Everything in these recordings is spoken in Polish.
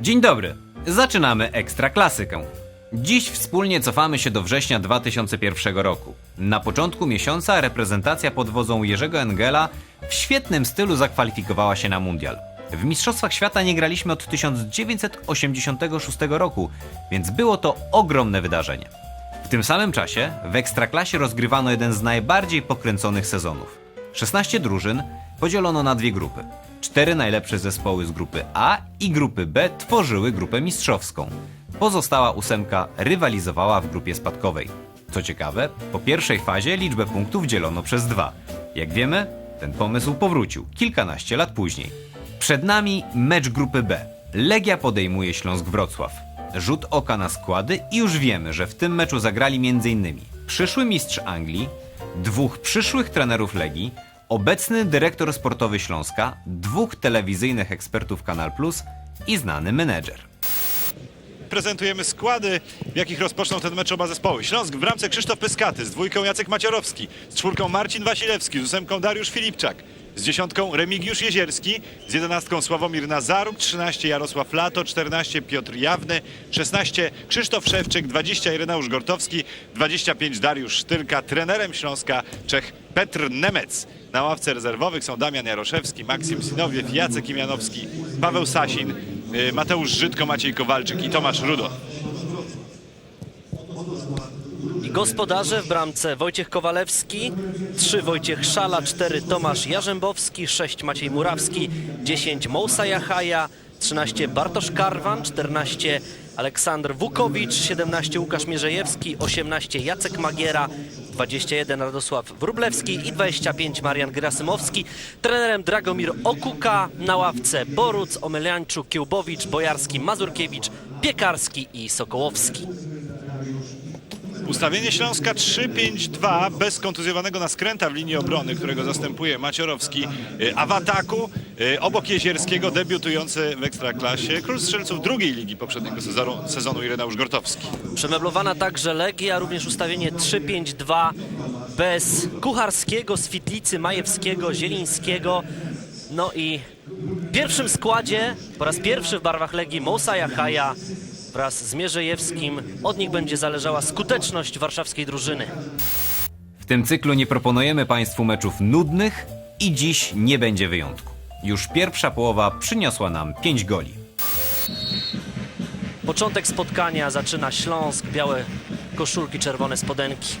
Dzień dobry. Zaczynamy Ekstra Klasykę. Dziś wspólnie cofamy się do września 2001 roku. Na początku miesiąca reprezentacja pod wodzą Jerzego Engela w świetnym stylu zakwalifikowała się na mundial. W Mistrzostwach Świata nie graliśmy od 1986 roku, więc było to ogromne wydarzenie. W tym samym czasie w Ekstraklasie rozgrywano jeden z najbardziej pokręconych sezonów. 16 drużyn podzielono na dwie grupy. Cztery najlepsze zespoły z grupy A i grupy B tworzyły grupę mistrzowską. Pozostała ósemka rywalizowała w grupie spadkowej. Co ciekawe, po pierwszej fazie liczbę punktów dzielono przez dwa. Jak wiemy, ten pomysł powrócił kilkanaście lat później. Przed nami mecz grupy B. Legia podejmuje Śląsk Wrocław. Rzut oka na składy i już wiemy, że w tym meczu zagrali m.in. przyszły mistrz Anglii, dwóch przyszłych trenerów Legii, obecny dyrektor sportowy Śląska, dwóch telewizyjnych ekspertów Kanal Plus i znany menedżer. Prezentujemy składy, w jakich rozpoczną ten mecz oba zespoły. Śląsk w bramce Krzysztof Pyskaty, z dwójką Jacek Maciorowski, z czwórką Marcin Wasilewski, z ósemką Dariusz Filipczak, z dziesiątką Remigiusz Jezierski, z jedenastką Sławomir Nazaruk, 13 Jarosław Lato, 14 Piotr Jawny, 16 Krzysztof Szewczyk, 20 Ireneusz Gortowski, 25 Dariusz Sztylka, trenerem Śląska Czech Petr Nemec. Na ławce rezerwowych są Damian Jaroszewski, Maksim Sinowiew, Jacek Imianowski, Paweł Sasin, y, Mateusz Żydko, Maciej Kowalczyk i Tomasz Rudo. I gospodarze w bramce Wojciech Kowalewski, 3 Wojciech Szala, 4 Tomasz Jarzębowski, 6 Maciej Murawski, 10 Mousa Jahaja, 13 Bartosz Karwan, 14 Aleksander Wukowicz, 17 Łukasz Mierzejewski, 18 Jacek Magiera, 21 Radosław Wróblewski i 25 Marian Gerasymowski. Trenerem Dragomir Okuka, na ławce Boruc, Omeliańczuk, Kiełbowicz, Bojarski, Mazurkiewicz, Piekarski i Sokołowski. Ustawienie Śląska 3-5-2 bez kontuzjowanego na skręta w linii obrony, którego zastępuje Maciorowski, y, a w ataku y, obok Jezierskiego debiutujący w Ekstraklasie król strzelców drugiej ligi poprzedniego sezonu, sezonu Ireneusz Gortowski. Przemeblowana także Legia, również ustawienie 3-5-2 bez Kucharskiego, Switlicy, Majewskiego, Zielińskiego. No i w pierwszym składzie, po raz pierwszy w barwach Legii Mousa Jahaja wraz z Mierzejewskim. Od nich będzie zależała skuteczność warszawskiej drużyny. W tym cyklu nie proponujemy Państwu meczów nudnych i dziś nie będzie wyjątku. Już pierwsza połowa przyniosła nam 5 goli. Początek spotkania zaczyna Śląsk, białe koszulki, czerwone spodenki.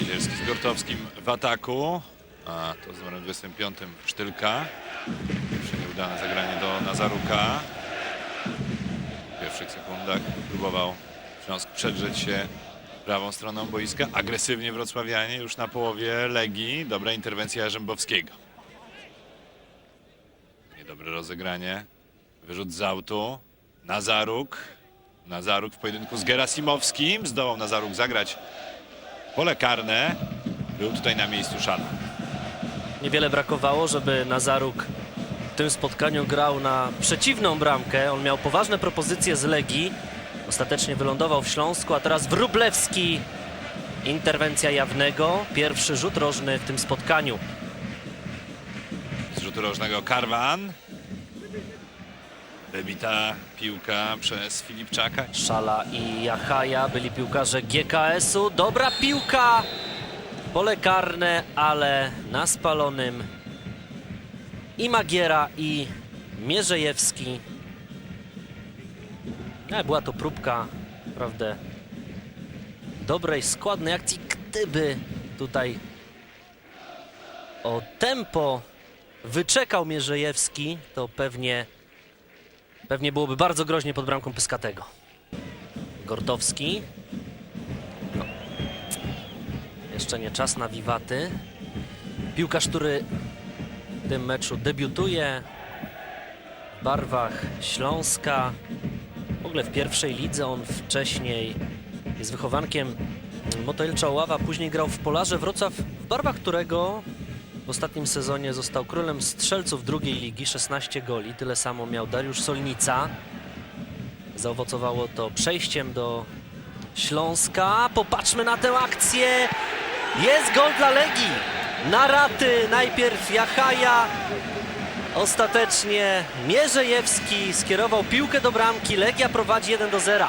Jezierski z Gortowskim w ataku, a to z numerem 25 Sztylka. Pierwsze nieudane zagranie do Nazaruka. Pierwszych sekundach próbował Śląsk przedrzeć się prawą stroną boiska. Agresywnie wrocławianie już na połowie Legii. Dobra interwencja Jarzębowskiego. Niedobre rozegranie. Wyrzut z autu. Nazaruk. Nazaruk w pojedynku z Gerasimowskim. Zdołał Nazaruk zagrać pole karne. Był tutaj na miejscu Szala. Niewiele brakowało, żeby Nazaruk tym spotkaniu grał na przeciwną bramkę. On miał poważne propozycje z Legii. Ostatecznie wylądował w Śląsku, a teraz Wróblewski. Interwencja jawnego. Pierwszy rzut rożny w tym spotkaniu. Z rzutu rożnego Karwan. Wybita piłka przez Filipczaka. Szala i Jachaja byli piłkarze GKS-u. Dobra piłka! Pole karne, ale na spalonym i Magiera i Mierzejewski. No, była to próbka, naprawdę dobrej, składnej akcji. Gdyby tutaj o tempo wyczekał Mierzejewski, to pewnie Pewnie byłoby bardzo groźnie pod bramką Pyskatego. Gortowski. No. Jeszcze nie czas na wiwaty. Piłkarz, który w tym meczu debiutuje w barwach Śląska. W ogóle w pierwszej lidze on wcześniej jest wychowankiem Motelcza Oława, później grał w Polarze Wrocław, w barwach którego w ostatnim sezonie został królem strzelców drugiej ligi, 16 goli. Tyle samo miał Dariusz Solnica. Zaowocowało to przejściem do Śląska. Popatrzmy na tę akcję. Jest gol dla Legii. Na raty najpierw Jachaja. Ostatecznie Mierzejewski skierował piłkę do bramki. Legia prowadzi 1 do 0.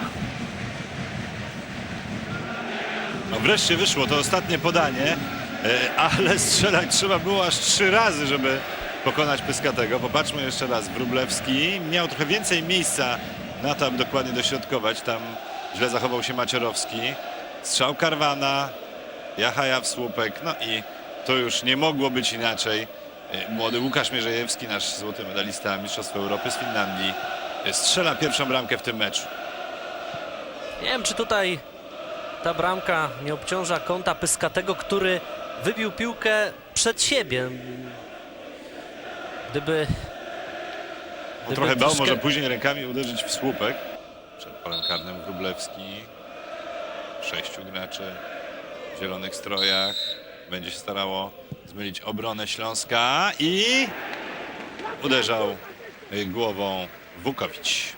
No wreszcie wyszło to ostatnie podanie, e, ale strzelać trzeba było aż trzy razy, żeby pokonać Pyskatego. Popatrzmy jeszcze raz. Wróblewski miał trochę więcej miejsca na aby dokładnie dośrodkować. Tam źle zachował się Maciorowski. Strzał Karwana, Jachaja w słupek. No i to już nie mogło być inaczej. E, Młody Łukasz Mierzejewski, nasz złoty medalista Mistrzostwa Europy z Finlandii, e, strzela pierwszą bramkę w tym meczu. Nie wiem, czy tutaj ta bramka nie obciąża kąta Pyskatego, który wybił piłkę przed siebie. Gdyby... On gdyby trochę bał, troszkę- może później rękami uderzyć w słupek. Przed polem karnym Wróblewski. Sześciu graczy w zielonych strojach. Będzie się starało zmylić obronę Śląska i uderzał y, głową Wukowicz.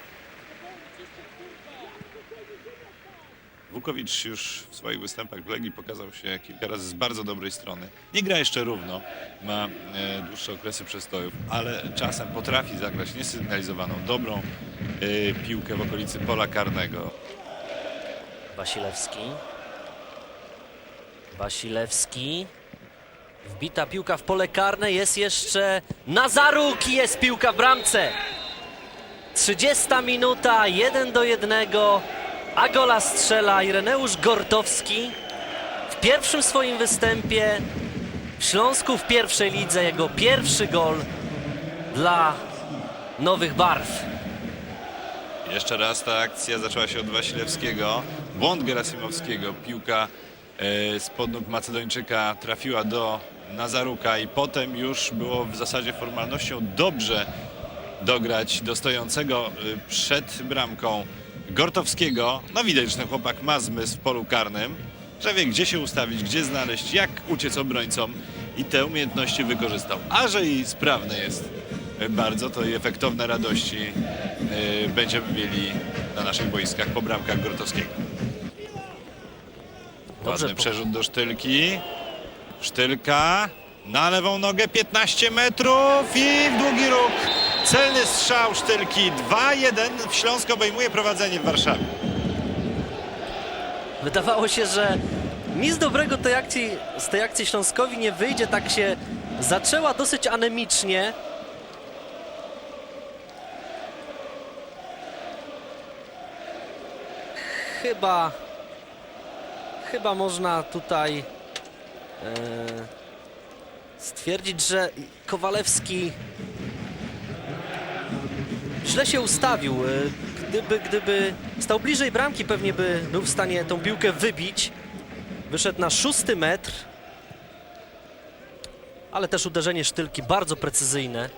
Wukowicz już w swoich występach w Legii pokazał się kilka razy z bardzo dobrej strony. Nie gra jeszcze równo, ma e, dłuższe okresy przestojów, ale czasem potrafi zagrać niesygnalizowaną, dobrą e, piłkę w okolicy pola karnego. Wasilewski. Wasilewski. Wbita piłka w pole karne. Jest jeszcze Nazaruk i jest piłka w bramce. 30 minuta, 1 do 1. A gola strzela Ireneusz Gortowski. W pierwszym swoim występie w Śląsku w pierwszej lidze jego pierwszy gol dla nowych barw. Jeszcze raz ta akcja zaczęła się od Wasilewskiego. Błąd Gerasimowskiego. Piłka spod nóg Macedończyka trafiła do Nazaruka i potem już było w zasadzie formalnością dobrze dograć do stojącego e, przed bramką Gortowskiego. No widać, że ten chłopak ma zmysł w polu karnym, że wie gdzie się ustawić, gdzie znaleźć, jak uciec obrońcom i te umiejętności wykorzystał. A że i sprawny jest e, bardzo, to i efektowne radości e, będziemy mieli na naszych boiskach po bramkach Grotowskiego. Dobrze Ładny po- przerzut do Sztylki. Sztylka na lewą nogę 15 metrów i w długi róg. Celny strzał Sztylki 2-1. W Śląsk obejmuje prowadzenie w Warszawie. Wydawało się, że nic dobrego tej akcji, z tej akcji Śląskowi nie wyjdzie. Tak się zaczęła dosyć anemicznie. Chyba, chyba można tutaj e, stwierdzić, że Kowalewski źle się ustawił. E, Gdyby, gdyby stał bliżej bramki, pewnie by był w stanie tą piłkę wybić. Wyszedł na szósty metr. Ale też uderzenie sztylki bardzo precyzyjne.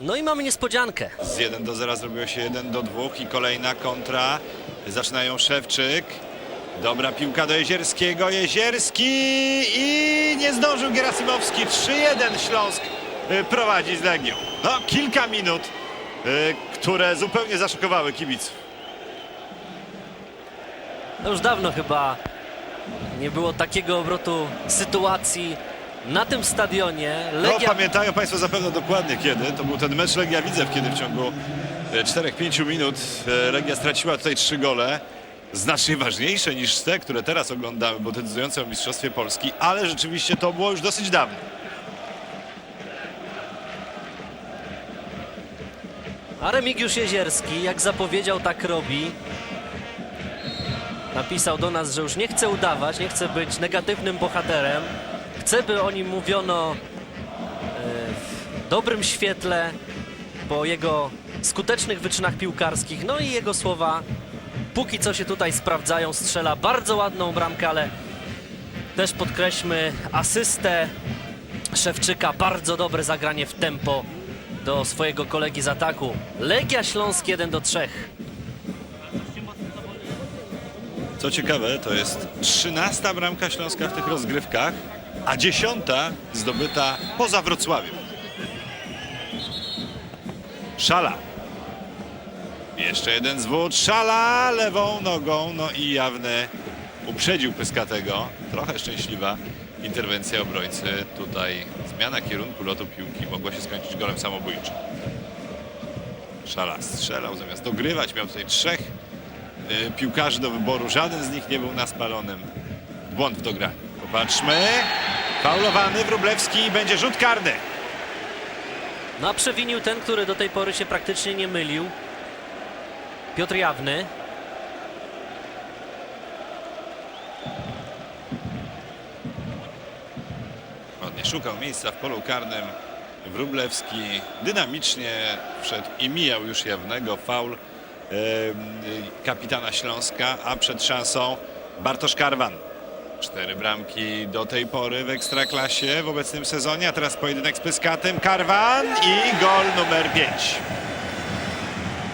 No i mamy niespodziankę. Z 1 do 0 zrobiło się 1 do 2 i kolejna kontra. Zaczynają Szewczyk. Dobra piłka do Jezierskiego. Jezierski i nie zdążył Gerasimowski. 3-1 Śląsk y, prowadzi z Legią. No, kilka minut, y, które zupełnie zaszokowały kibiców. No już dawno chyba nie było takiego obrotu sytuacji na tym stadionie. No, Legia pamiętają Państwo zapewne dokładnie kiedy. To był ten mecz Legia Widzew, kiedy w ciągu e, 4-5 minut e, Legia straciła tutaj trzy gole. Znacznie ważniejsze niż te, które teraz oglądamy, bo decydujące o Mistrzostwie Polski, ale rzeczywiście to było już dosyć dawno. A Remigiusz Jezierski, jak zapowiedział, tak robi. Napisał do nas, że już nie chce udawać, nie chce być negatywnym bohaterem. Chce, by o nim mówiono e, w dobrym świetle po jego skutecznych wyczynach piłkarskich. No i jego słowa póki co się tutaj sprawdzają. Strzela bardzo ładną bramkę, ale też podkreślmy asystę Szewczyka. Bardzo dobre zagranie w tempo do swojego kolegi z ataku. Legia Śląsk 1 do 3. Co ciekawe, to jest 13 bramka Śląska w tych rozgrywkach, a 10 zdobyta poza Wrocławiem. Szala. Jeszcze jeden zwód. Szala lewą nogą. No i jawny uprzedził Pyskatego. Trochę szczęśliwa interwencja obrońcy tutaj zmiana kierunku lotu piłki mogła się skończyć golem samobójczym. Szala strzelał zamiast dogrywać. Miał tutaj trzech y, piłkarzy do wyboru. Żaden z nich nie był na spalonym. Błąd w dograniu. Popatrzmy. Faulowany Wróblewski będzie rzut karny. No a przewinił ten, który do tej pory się praktycznie nie mylił. Piotr Jawny. Ładnie szukał miejsca w polu karnym. Wróblewski dynamicznie wszedł i mijał już jawnego faul em, kapitana Śląska, a przed szansą Bartosz Karwan. Cztery bramki do tej pory w Ekstraklasie w obecnym sezonie, a teraz pojedynek z Pyskatem. Karwan i gol numer 5.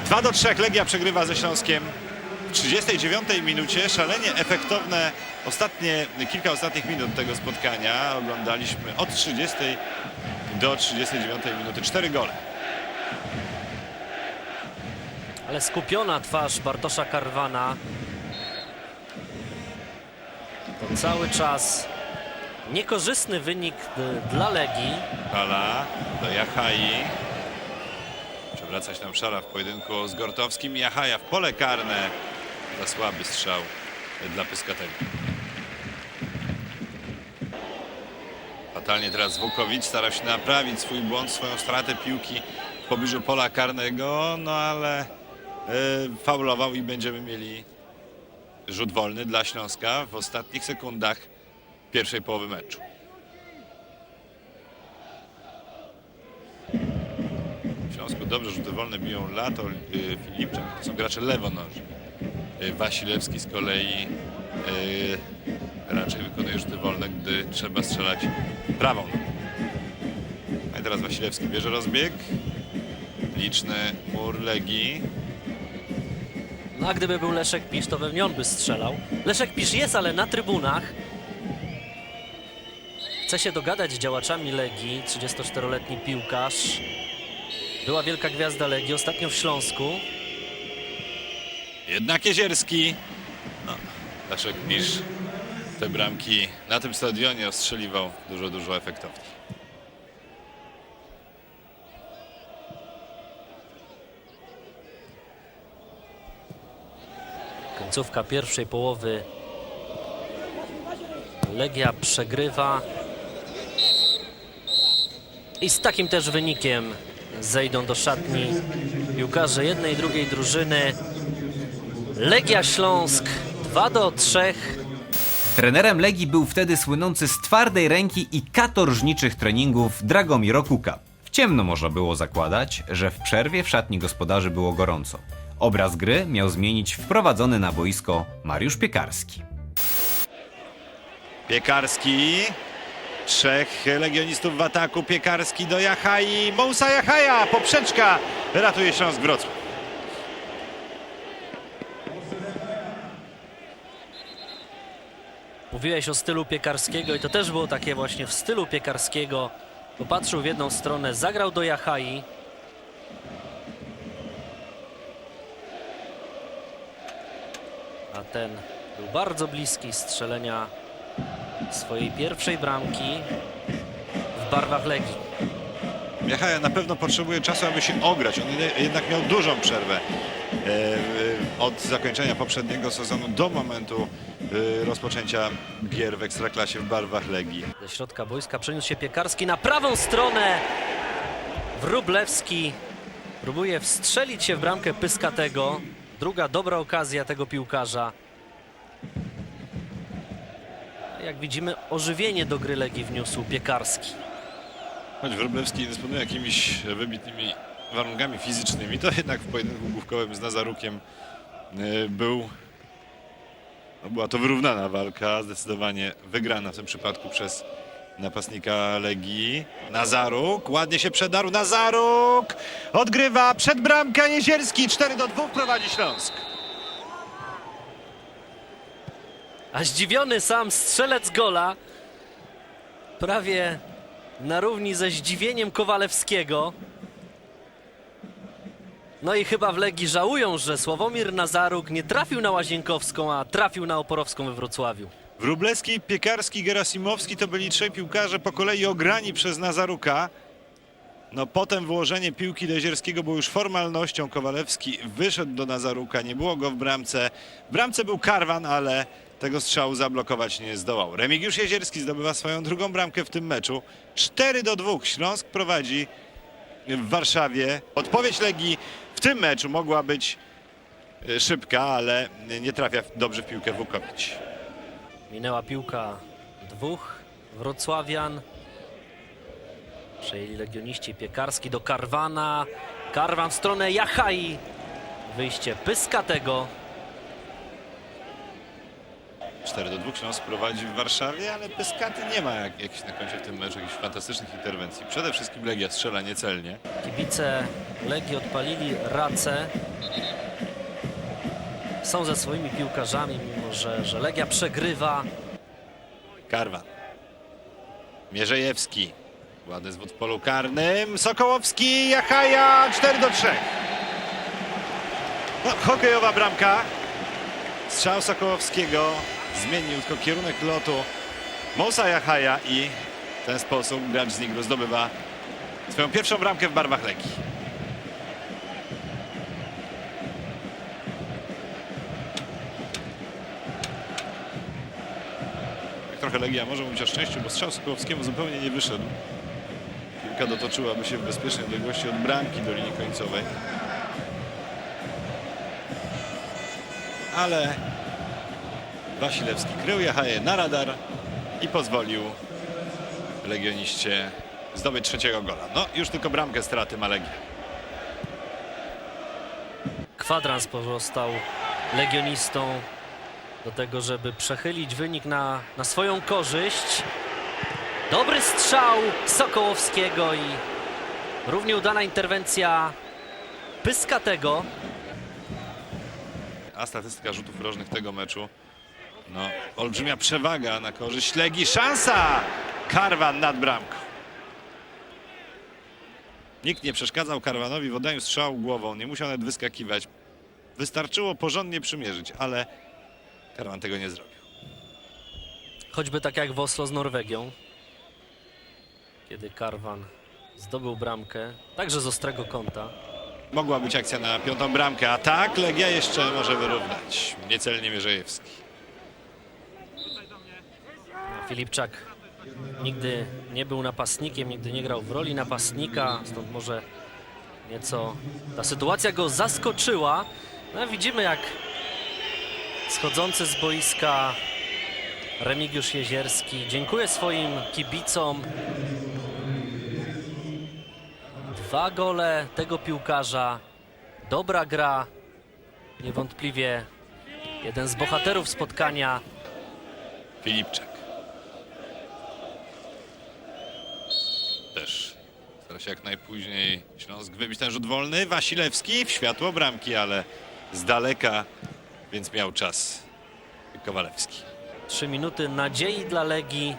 2 do 3 Legia przegrywa ze Śląskiem. W 39 minucie szalenie efektowne ostatnie, kilka ostatnich minut tego spotkania oglądaliśmy od 30 do 39 minuty. Cztery gole. Ale skupiona twarz Bartosza Karwana. To cały czas niekorzystny wynik d- dla Legii. Pala do Jachai. Przewracać nam szala w pojedynku z Gortowskim. Jachaja w pole karne. Za słaby strzał dla Pyskatego. Fatalnie teraz Wukowicz starał się naprawić swój błąd, swoją stratę piłki w pobliżu pola karnego, no ale e, faulował i będziemy mieli rzut wolny dla Śląska w ostatnich sekundach pierwszej połowy meczu. Śląsku dobrze rzuty wolne biją Lato, y, Filipczak. To są gracze lewonożni. Y, Wasilewski z kolei y, raczej wykonuje rzuty wolne, gdy trzeba strzelać prawą. A teraz Wasilewski bierze rozbieg. Liczny mur Legii. No a gdyby był Leszek Pisz, to pewnie on by strzelał. Leszek Pisz jest, ale na trybunach. Chce się dogadać z działaczami Legii, 34-letni piłkarz. Była wielka gwiazda Legii, ostatnio w Śląsku. Jednak Jezierski. No, Leszek te bramki na tym stadionie ostrzeliwał dużo, dużo efektowniej. Końcówka pierwszej połowy. Legia przegrywa. I z takim też wynikiem zejdą do szatni piłkarze jednej i drugiej drużyny. Legia Śląsk 2 do 3. Trenerem Legii był wtedy słynący z twardej ręki i katorżniczych treningów Dragomir Okuka. W ciemno można było zakładać, że w przerwie w szatni gospodarzy było gorąco. Obraz gry miał zmienić wprowadzony na boisko Mariusz Piekarski. Piekarski. Trzech legionistów w ataku. Piekarski do Jachai. Mousa Jachaja. Poprzeczka. Ratuje Śląsk Wrocław. Mówiłeś o stylu piekarskiego i to też było takie właśnie w stylu piekarskiego. Popatrzył w jedną stronę, zagrał do Jachai. A ten był bardzo bliski strzelenia swojej pierwszej bramki w barwach Legii. Jachaja na pewno potrzebuje czasu, aby się ograć. On jed- jednak miał dużą przerwę e, od zakończenia poprzedniego sezonu do momentu e, rozpoczęcia gier w Ekstraklasie w barwach Legii. Ze środka boiska przeniósł się Piekarski na prawą stronę. Wróblewski próbuje wstrzelić się w bramkę Pyskatego. Druga dobra okazja tego piłkarza. Jak widzimy, ożywienie do gry Legii wniósł Piekarski. Choć Wróblewski dysponuje jakimiś wybitnymi warunkami fizycznymi, to jednak w pojedynku główkowym z Nazarukiem e, był. No była to wyrównana walka, zdecydowanie wygrana w tym przypadku przez napastnika Legii. Nazaruk, ładnie się przedarł. Nazaruk odgrywa przed bramkę Jezierski. 4 do 2 prowadzi Śląsk. A zdziwiony sam strzelec gola. Prawie na równi ze zdziwieniem Kowalewskiego. No i chyba w Legii żałują, że Sławomir Nazaruk nie trafił na Łazienkowską, a trafił na Oporowską we Wrocławiu. Wróblewski, Piekarski, Gerasimowski to byli trzej piłkarze po kolei ograni przez Nazaruka. No potem wyłożenie piłki do Jezierskiego było już formalnością. Kowalewski wyszedł do Nazaruka, nie było go w bramce. W bramce był Karwan, ale tego strzału zablokować nie zdołał. Remigiusz Jezierski zdobywa swoją drugą bramkę w tym meczu. 4 do 2. Śląsk prowadzi w Warszawie. Odpowiedź Legii w tym meczu mogła być e, szybka, ale nie trafia dobrze w piłkę Wukowicz. Minęła piłka dwóch wrocławian. Przejęli legioniści Piekarski do Karwana. Karwan w stronę Jachai. Wyjście Pyskatego. 4 do 2 Śląsk prowadzi w Warszawie, ale Pyskaty nie ma jak, jakichś na koncie w tym meczu jakichś fantastycznych interwencji. Przede wszystkim Legia strzela niecelnie. Kibice Legii odpalili racę. Są ze swoimi piłkarzami, mimo że, że Legia przegrywa. Karwan. Mierzejewski. Ładny zwód w polu karnym. Sokołowski, Jachaja 4 do 3. No, hokejowa bramka. Strzał Sokołowskiego zmienił tylko kierunek lotu Mosa Jachaja i w ten sposób gracz z Nigru zdobywa swoją pierwszą bramkę w barwach Legii. Tak trochę Legia może mówić o szczęściu, bo strzał Sokołowskiemu zupełnie nie wyszedł. Piłka dotoczyłaby się w bezpiecznej odległości od bramki do linii końcowej. Ale Wasilewski krył Jachaję na radar i pozwolił Legioniście zdobyć trzeciego gola. No, już tylko bramkę straty ma Legia. Kwadrans pozostał legionistą do tego, żeby przechylić wynik na, na swoją korzyść. Dobry strzał Sokołowskiego i równie udana interwencja Pyskatego. A statystyka rzutów rożnych tego meczu. No, olbrzymia przewaga na korzyść Legii. Szansa! Karwan nad bramką. Nikt nie przeszkadzał Karwanowi w oddaniu strzału głową. Nie musiał nawet wyskakiwać. Wystarczyło porządnie przymierzyć, ale Karwan tego nie zrobił. Choćby tak jak w Oslo z Norwegią, kiedy Karwan zdobył bramkę, także z ostrego kąta. Mogła być akcja na piątą bramkę, a tak Legia jeszcze może wyrównać. Niecelnie Mierzejewski. Filipczak nigdy nie był napastnikiem, nigdy nie grał w roli napastnika, stąd może nieco ta sytuacja go zaskoczyła. No, widzimy jak schodzący z boiska Remigiusz Jezierski dziękuję swoim kibicom. Dwa gole tego piłkarza, dobra gra, niewątpliwie jeden z bohaterów spotkania. Filipczak. Też stara się jak najpóźniej Śląsk wybić ten rzut wolny. Wasilewski w światło bramki, ale z daleka, więc miał czas Kowalewski. Trzy minuty nadziei dla Legii.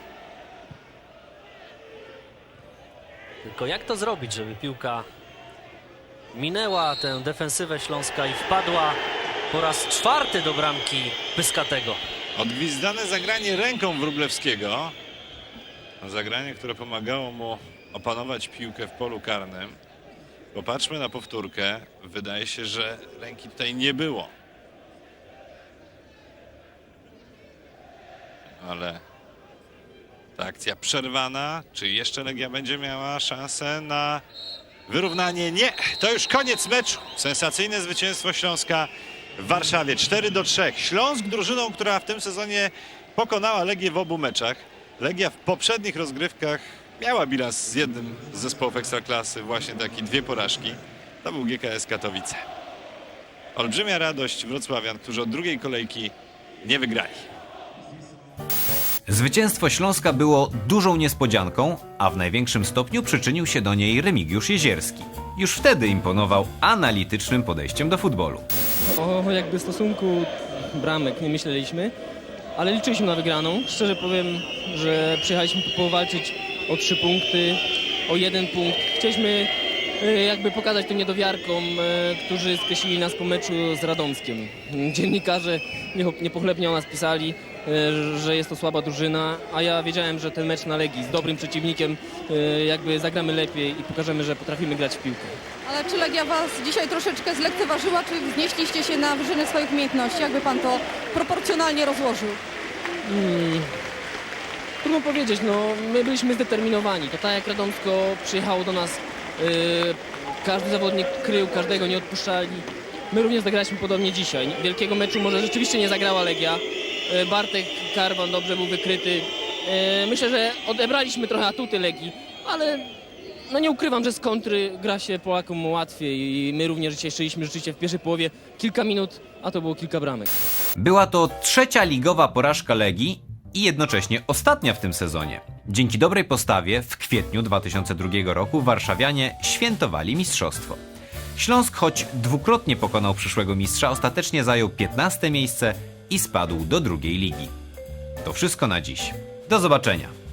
Tylko jak to zrobić, żeby piłka minęła tę defensywę Śląska i wpadła po raz czwarty do bramki Pyskatego. Odgwizdane zagranie ręką Wróblewskiego. Zagranie, które pomagało mu opanować piłkę w polu karnym. Popatrzmy na powtórkę. Wydaje się, że ręki tutaj nie było. Ale ta akcja przerwana. Czy jeszcze Legia będzie miała szansę na wyrównanie? Nie, to już koniec meczu. Sensacyjne zwycięstwo Śląska w Warszawie. 4 do 3. Śląsk drużyną, która w tym sezonie pokonała Legię w obu meczach. Legia w poprzednich rozgrywkach miała bilans z jednym z zespołów Ekstraklasy, właśnie taki dwie porażki. To był GKS Katowice. Olbrzymia radość wrocławian, którzy od drugiej kolejki nie wygrali. Zwycięstwo Śląska było dużą niespodzianką, a w największym stopniu przyczynił się do niej Remigiusz Jezierski. Już wtedy imponował analitycznym podejściem do futbolu. O jakby stosunku bramek nie myśleliśmy, ale liczyliśmy na wygraną. Szczerze powiem, że przyjechaliśmy tu powalczyć o trzy punkty, o jeden punkt. Chcieliśmy e, jakby pokazać tym niedowiarkom, e, którzy skreślili nas po meczu z Radomskiem. Dziennikarze niepochlebnie o nas pisali, e, że jest to słaba drużyna, a ja wiedziałem, że ten mecz na Legii z dobrym przeciwnikiem jakby zagramy lepiej i pokażemy, że potrafimy grać w piłkę. Ale czy Legia Was dzisiaj troszeczkę zlekceważyła, czy wznieśliście się na wyżyny swoich umiejętności? Jakby Pan to proporcjonalnie rozłożył? Hmm. Trudno powiedzieć, no my byliśmy zdeterminowani. To tak jak Radomsko przyjechało do nas, yy, każdy zawodnik krył, każdego nie odpuszczali. My również zagraliśmy podobnie dzisiaj. Wielkiego meczu może rzeczywiście nie zagrała Legia. Yy, Bartek Karwan dobrze był wykryty. Yy, myślę, że odebraliśmy trochę atuty Legii, ale no nie ukrywam, że z kontry gra się Polakom łatwiej i my również dzisiaj szliśmy rzeczywiście w pierwszej połowie kilka minut, a to było kilka bramek. Była to trzecia ligowa porażka Legii i jednocześnie ostatnia w tym sezonie. Dzięki dobrej postawie w kwietniu 2002 roku warszawianie świętowali mistrzostwo. Śląsk choć dwukrotnie pokonał przyszłego mistrza, ostatecznie zajął 15 miejsce i spadł do drugiej ligi. To wszystko na dziś. Do zobaczenia.